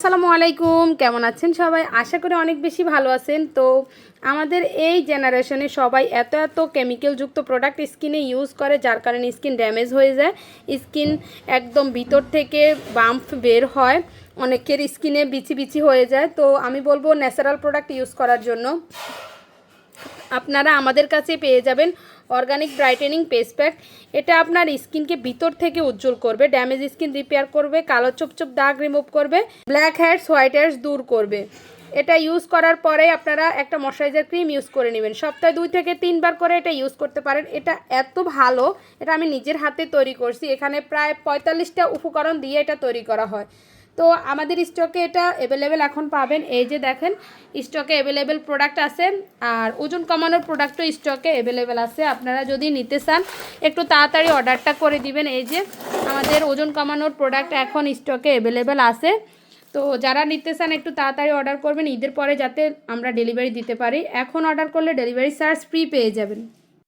আসসালামু আলাইকুম, কেমন আছেন সবাই? আশা করি অনেক বেশি ভালো আছেন। তো আমাদের এই জেনারেশনে সবাই এত এত কেমিক্যালযুক্ত প্রোডাক্ট স্কিনে ইউজ করে, যার কারণে স্কিন ড্যামেজ হয়ে যায়। স্কিন একদম ভিতর থেকে বাম্প বের হয়, অনেকের স্কিনে বিচি বিচি হয়ে যায়। তো আমি বলব ন্যাচারাল প্রোডাক্ট ইউজ করার জন্য। আপনারা আমাদের কাছে পেয়ে যাবেন অর্গানিক ব্রাইটেনিং পেস প্যাক এটা আপনার স্কিনকে ভিতর থেকে উজ্জ্বল করবে ড্যামেজ স্কিন রিপেয়ার করবে, কালো চোপ চোপ দাগ রিমুভ করবে ব্ল্যাক হেয়ার্স হোয়াইট হেয়ার্স দূর করবে। এটা ইউজ করার পরে আপনারা একটা ময়শ্চারাইজার ক্রিম ইউজ করে নেবেন। সপ্তাহে দুই থেকে তিনবার করে এটা ইউজ করতে পারেন। এটা এত ভালো, এটা আমি নিজের হাতে তৈরি করছি। এখানে প্রায় পঁয়তাল্লিশটা উপকরণ দিয়ে এটা তৈরি করা হয়। তো আমাদের স্টকে এটা অ্যাভেলেবেল এখন পাবেন। এই যে দেখেন স্টকে অ্যাভেলেবেল প্রোডাক্ট আছে, আর ওজন কমানোর প্রোডাক্টও স্টকে অ্যাভেলেবেল আছে। আপনারা যদি নিতে চান, একটু তাড়াতাড়ি অর্ডারটা করে দিবেন। এই যে আমাদের ওজন কমানোর প্রোডাক্ট এখন স্টকে অ্যাভেলেবেল আছে। তো যারা নিতে চান, একটু তাড়াতাড়ি অর্ডার করবেন। ঈদের পরে যাতে আমরা ডেলিভারি দিতে পারি। এখন অর্ডার করলে ডেলিভারি চার্জ ফ্রি পেয়ে যাবেন।